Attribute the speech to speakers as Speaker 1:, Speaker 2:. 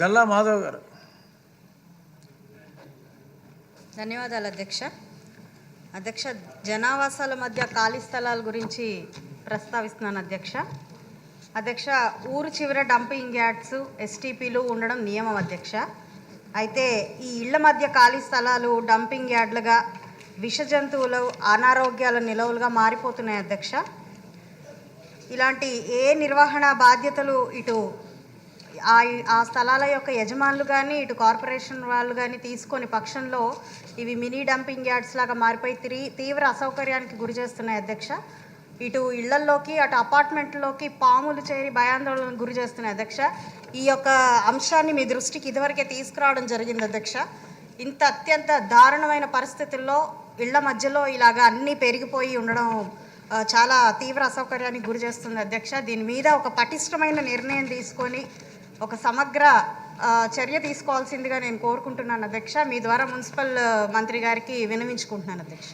Speaker 1: గల్లా మాధవ్ గారు.
Speaker 2: ధన్యవాదాలు అధ్యక్ష. అధ్యక్ష జనావాసాల మధ్య ఖాళీ స్థలాల గురించి ప్రస్తావిస్తున్నాను అధ్యక్ష. అధ్యక్ష ఊరు చివర డంపింగ్ యార్డ్స్ ఎస్టీపీలు ఉండడం నియమం అధ్యక్ష. అయితే ఈ ఇళ్ళ మధ్య ఖాళీ స్థలాలు డంపింగ్ యార్డ్లుగా విష జంతువులు అనారోగ్యాల నిలవులుగా మారిపోతున్నాయి అధ్యక్ష. ఇలాంటి ఏ నిర్వహణ బాధ్యతలు ఇటు ఆ ఆ స్థలాల యొక్క యజమానులు కానీ ఇటు కార్పొరేషన్ వాళ్ళు కానీ తీసుకొని పక్షంలో ఇవి మినీ డంపింగ్ యార్డ్స్ లాగా మారిపోయి తిరి తీవ్ర అసౌకర్యానికి గురి చేస్తున్నాయి అధ్యక్ష. ఇటు ఇళ్ళల్లోకి అటు అపార్ట్మెంట్లోకి పాములు చేరి భయాందోళనకు గురి చేస్తున్నాయి అధ్యక్ష. ఈ యొక్క అంశాన్ని మీ దృష్టికి ఇదివరకే తీసుకురావడం జరిగింది అధ్యక్ష. ఇంత అత్యంత దారుణమైన పరిస్థితుల్లో ఇళ్ళ మధ్యలో ఇలాగా అన్నీ పెరిగిపోయి ఉండడం చాలా తీవ్ర అసౌకర్యానికి గురి చేస్తుంది అధ్యక్ష. దీని మీద ఒక పటిష్టమైన నిర్ణయం తీసుకొని ఒక సమగ్ర ఆ, చర్య తీసుకోవాల్సిందిగా నేను కోరుకుంటున్నాను అధ్యక్ష. మీ ద్వారా మున్సిపల్ మంత్రి గారికి వినవించుకుంటున్నాను అధ్యక్ష.